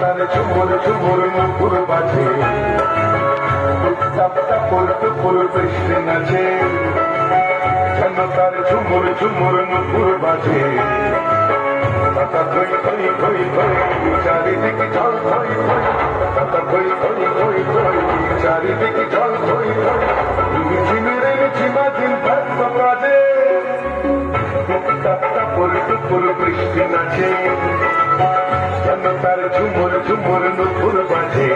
তার ঝুমুর ঝুমুর নুপুর বাজে। টাপ টাপুর টুপুর বৃষ্টি নাচে। যেন তার ঝুমুর ঝুমুর নুপুর বাজে। টাকা থই থই থই থই চারিদিকে জল থই থই টাকা থই থই থই থই চারিদিকে জল থই থই তুমি ঝিমিরে ঝিমা ঝিম ব্যস্ত কাজে টাপ টাপুর টুপুর বৃষ্টি নাচে। তার ঝুমুর ঝুমুর নুপুর বাজে।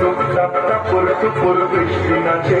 টুকটাপ টাপুর টুপুর বৃষ্টি নাচে।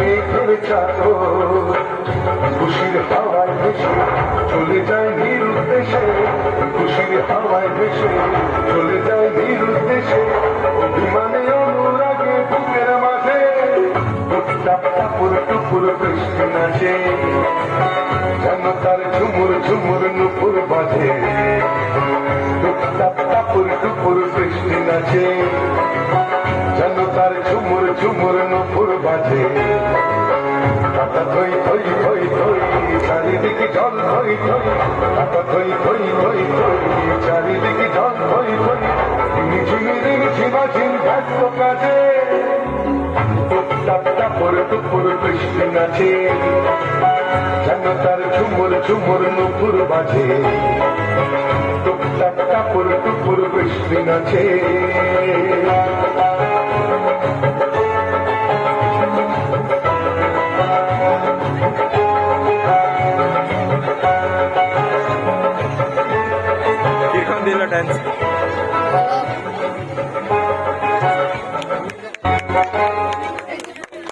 মেঘের চাদর। খুশির হাওয়ায় ভেসে চলে যায় নিরুদ্দেশে খুশির হাওয়ায় ভেসে চলে যায় নিরুদ্দেশে অভিমানে অনুরাগে বুকের মাঝে টাপ টাপুর টুপুর বৃষ্টি নাচে। যেন তার ঝুমুর ঝুমুর নুপুর বাজে। নুপুর বাজে। টাকা থই থই থই থই চারিদিকে জল থই থই টাকা থই থই থই থই চারিদিকে জল থই থই ঝিমি ঝিমি রিমি ঝিমা, ঝিম, ব্যস্ত কাজে। টাপ টাপুর টুপুর বৃষ্টি নাচে। যেন তার ঝুমুর ঝুমুর নুপুর বাজে। টাপ টাপুর টুপুর বৃষ্টি নাচে।